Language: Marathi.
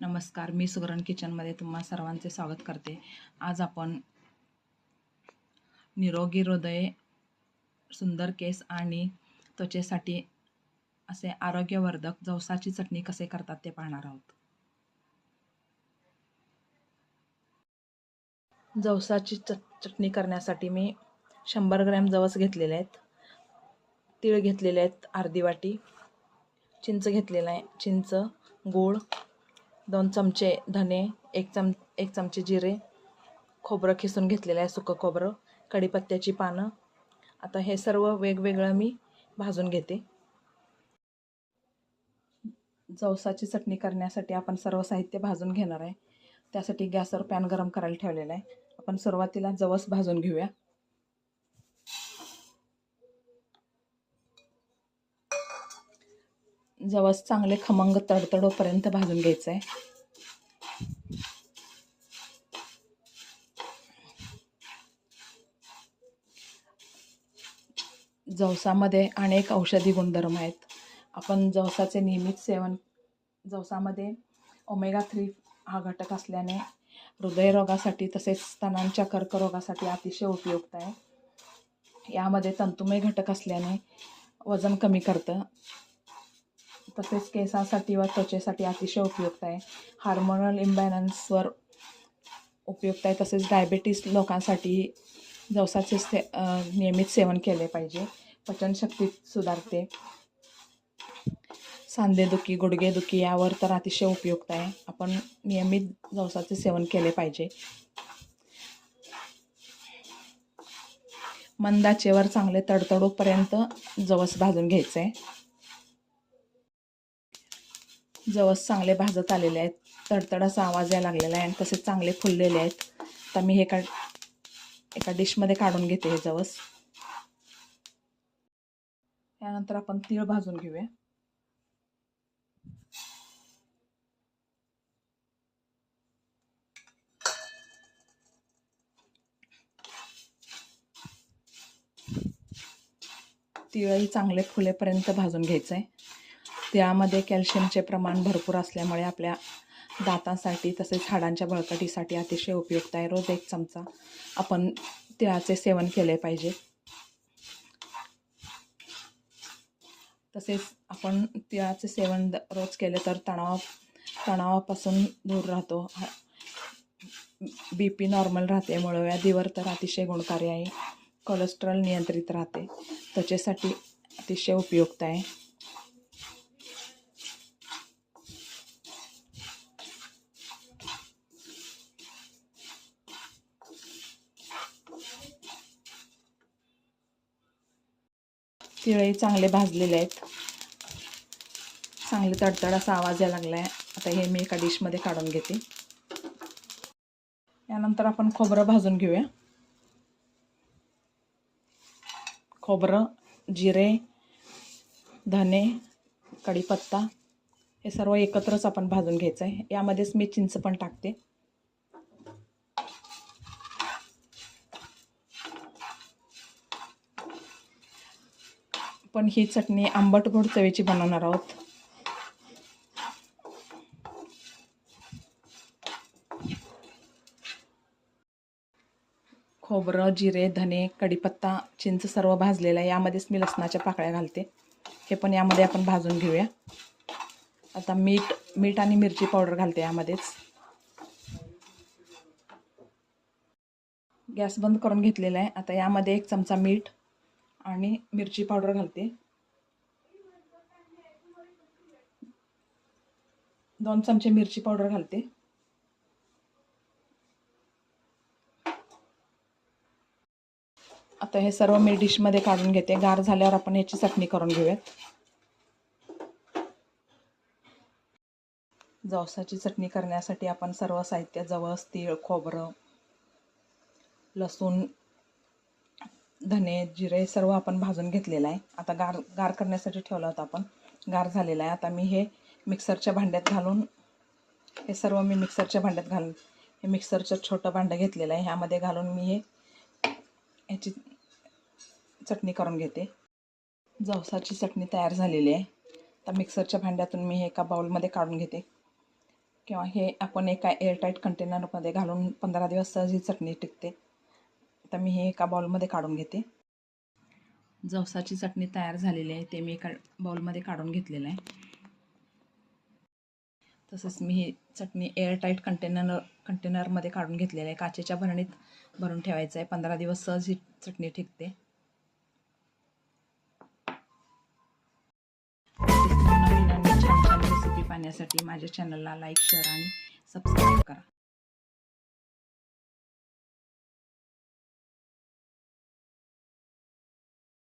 नमस्कार मी सुगरण किचनमध्ये तुम्हा सर्वांचे स्वागत करते. आज आपण निरोगी हृदय सुंदर केस आणि त्वचेसाठी असे आरोग्यवर्धक जवसाची चटणी कसे करतात ते पाहणार आहोत. जवसाची चट चटणी करण्यासाठी मी शंभर ग्रॅम जवस घेतलेले आहेत. तीळ घेतलेले आहेत अर्धी वाटी. चिंच घेतलेला आहे. चिंच गूळ दोन चमचे धने एक चम एक चमचे जिरे खोबरं खिसून घेतलेलं आहे सुकं खोबरं कढीपत्त्याची पानं. आता हे सर्व वेगवेगळं मी भाजून घेते. जवसाची चटणी करण्यासाठी आपण सर्व साहित्य भाजून घेणार आहे. त्यासाठी गॅसवर पॅन गरम करायला ठेवलेला आहे. आपण सुरुवातीला जवस भाजून घेऊया. जवस चांगले खमंग तडतडोपर्यंत भाजून घ्यायचं आहे जवसामध्ये अनेक औषधी गुणधर्म आहेत. आपण जवसाचे नियमित सेवन जवसामध्ये ओमेगा थ्री हा घटक असल्याने हृदयरोगासाठी तसेच स्तनांच्या कर्करोगासाठी अतिशय उपयुक्त आहे. यामध्ये तंतुमय घटक असल्याने वजन कमी करतं. तसेच केसांसाठी व त्वचेसाठी अतिशय उपयुक्त आहे. हार्मोनल इम्बॅलन्सवर उपयुक्त आहे. तसेच डायबेटीस लोकांसाठी जवसाचे से नियमित सेवन केले पाहिजे. पचनशक्ती सुधारते. सांधेदुखी गुडघेदुखी यावर तर अतिशय उपयुक्त आहे. आपण नियमित जवसाचे सेवन केले पाहिजे. मंदाचेवर चांगले तडतडोपर्यंत जवस भाजून घ्यायचं. आहे जवस चांगले भाजत आलेले आहेत. तडतड असा आवाज यायला लागलेला आहे आणि तसेच चांगले फुललेले आहेत. आता मी हे का एका डिशमध्ये काढून घेते हे जवस. यानंतर आपण तीळ भाजून घेऊया. तिळही चांगले फुलेपर्यंत भाजून घ्यायचं आहे तिळामध्ये कॅल्शियमचे प्रमाण भरपूर असल्यामुळे आपल्या दातांसाठी तसेच हाडांच्या बळकटीसाठी अतिशय उपयुक्त आहे. रोज एक चमचा आपण तिळाचे सेवन केले पाहिजे. तसेच आपण तिळाचे सेवन द- रोज केले तर तणाव तणावापासून दूर राहतो. बी पी नॉर्मल राहते. मूळव्याधीवर तर अतिशय गुणकारी आहे. कोलेस्ट्रॉल नियंत्रित राहते. त्वचेसाठी अतिशय उपयुक्त आहे. तिळही चांगले भाजलेले आहेत. चांगले तडतड असा आवाज यायला लागला आहे आता हे मी एका डिशमध्ये काढून घेते. यानंतर आपण खोबरं भाजून घेऊया. खोबरं जिरे धने कढीपत्ता हे सर्व एकत्रच आपण भाजून घ्यायचं आहे यामध्येच मी चिंच पण टाकते. पण ही चटणी आंबट गोड चवीची बनवणार आहोत. खोबरं जिरे धने कढीपत्ता चिंच सर्व भाजलेलं आहे. यामध्येच मी लसणाच्या पाकळ्या घालते. हे पण यामध्ये आपण भाजून घेऊया. आता मीठ मीठ आणि मिरची पावडर घालते यामध्येच. गॅस बंद करून घेतलेला आहे. आता यामध्ये एक चमचा मीठ आणि मिरची पावडर घालते. दोन चमचे मिरची पावडर घालते. आता हे सर्व मी डिशमध्ये काढून घेते. गार झाल्यावर आपण याची चटणी करून घेऊयात. जवसाची चटणी करण्यासाठी आपण सर्व साहित्य जवस तीळ खोबरं लसूण धने जिरे सर्व आपण भाजून घेतलेलं आहे. आता गार गार करण्यासाठी ठेवलं होतं आपण. गार झालेला आहे. आता मी हे मिक्सरच्या भांड्यात घालून हे सर्व मी मिक्सरच्या भांड्यात घालून हे मिक्सरचं छोटं भांडं घेतलेलं आहे. ह्यामध्ये घालून मी हे ह्याची चटणी करून घेते. जवसाची चटणी तयार झालेली आहे. आता मिक्सरच्या भांड्यातून मी हे एका बाउलमध्ये काढून घेते. किंवा हे आपण एका एअरटाईट कंटेनरमध्ये घालून पंधरा दिवस सहज ही चटणी टिकते. आता मी हे एका बाउलमध्ये काढून घेते. जवसाची चटणी तयार झालेली आहे. ते मी एका बाउलमध्ये काढून घेतलेलं आहे. तसंच मी ही चटणी एअरटाईट कंटेनर कंटेनरमध्ये काढून घेतलेलं आहे. काचेच्या भरणीत भरून ठेवायचं आहे. पंधरा दिवस सहज ही चटणी टिकते नवीन आणि छान छान रेसिपी पाहण्यासाठी माझ्या चॅनलला लाईक शेअर आणि सबस्क्राईब करा.